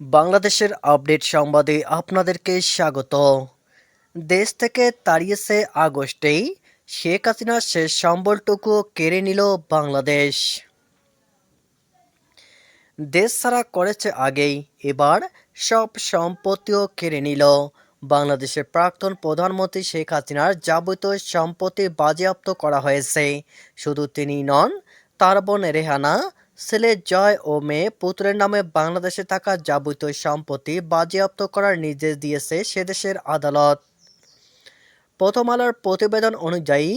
বাংলাদেশের আপডেট সংবাদে আপনাদেরকে স্বাগত। দেশ থেকে তাড়িয়েছে আগস্টেই শেখ হাসিনার শেষ সম্বলটুকু কেড়ে নিল বাংলাদেশ। দেশ ছাড়া করেছে আগেই, এবার সব সম্পত্তিও কেড়ে নিল। বাংলাদেশের প্রাক্তন প্রধানমন্ত্রী শেখ হাসিনার যাবতীয় সম্পত্তি বাজেয়াপ্ত করা হয়েছে। শুধু তিনি নন, তার বোন রেহানা ছেলে জয় ও মেয়ে পুত্রের নামে বাংলাদেশে থাকা যাবতীয় সম্পত্তি বাজেয়াপ্ত করার নির্দেশ দিয়েছে সেদেশের আদালত। প্রথম আলোর প্রতিবেদন অনুযায়ী,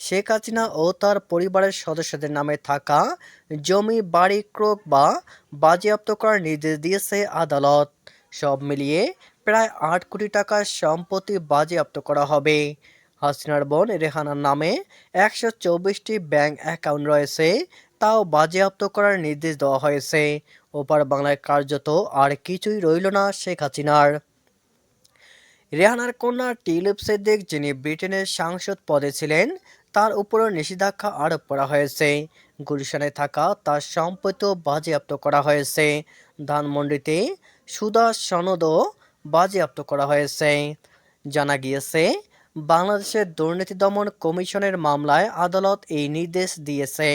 শেখ হাসিনা ও তার পরিবারের সদস্যদের নামে থাকা জমি, বাড়ি, ক্রোক বা বাজেয়াপ্ত করার নির্দেশ দিয়েছে আদালত। সব মিলিয়ে প্রায় আট কোটি টাকার সম্পত্তি বাজেয়াপ্ত করা হবে। হাসিনার বোন রেহানার নামে একশো চব্বিশটি ব্যাংক অ্যাকাউন্ট রয়েছে। তাও বাজেয়াপ্ত করার নির্দেশ দেওয়া হয়েছে। ওপার বাংলায় কার্যত আর কিছুই রইল না শেখ হাসিনার। রেহানার কন্যা টিউলিপ সিদ্দিক, যিনি ব্রিটেনের সাংসদ পদে ছিলেন, তার উপরও নিষেধাজ্ঞা আরোপ করা হয়েছে। গুলশানে থাকা তার সম্পত্তিও বাজেয়াপ্ত করা হয়েছে। ধানমন্ডিতে সুদা সনদও বাজেয়াপ্ত করা হয়েছে। জানা গিয়েছে, বাংলাদেশের দুর্নীতি দমন কমিশনের মামলায় আদালত এই নির্দেশ দিয়েছে।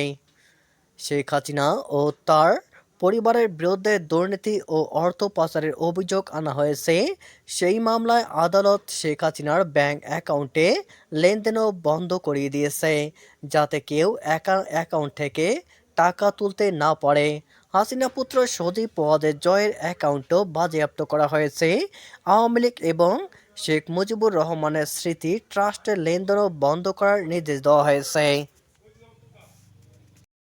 শেখ হাসিনা ও তার পরিবারের বিরুদ্ধে দুর্নীতি ও অর্থ পাচারের অভিযোগ আনা হয়েছে। সেই মামলায় আদালত শেখ হাসিনার ব্যাংক অ্যাকাউন্টে লেনদেনও বন্ধ করিয়ে দিয়েছে, যাতে কেউ একা- অ্যাকাউন্ট থেকে টাকা তুলতে না পারে। হাসিনা পুত্র সজীব ওয়াজের জয়ের অ্যাকাউন্টও বাজেয়াপ্ত করা হয়েছে। আওয়ামী লীগ এবং শেখ মুজিবুর রহমানের স্মৃতি ট্রাস্টের লেনদেনও বন্ধ করার নির্দেশ দেওয়া হয়েছে।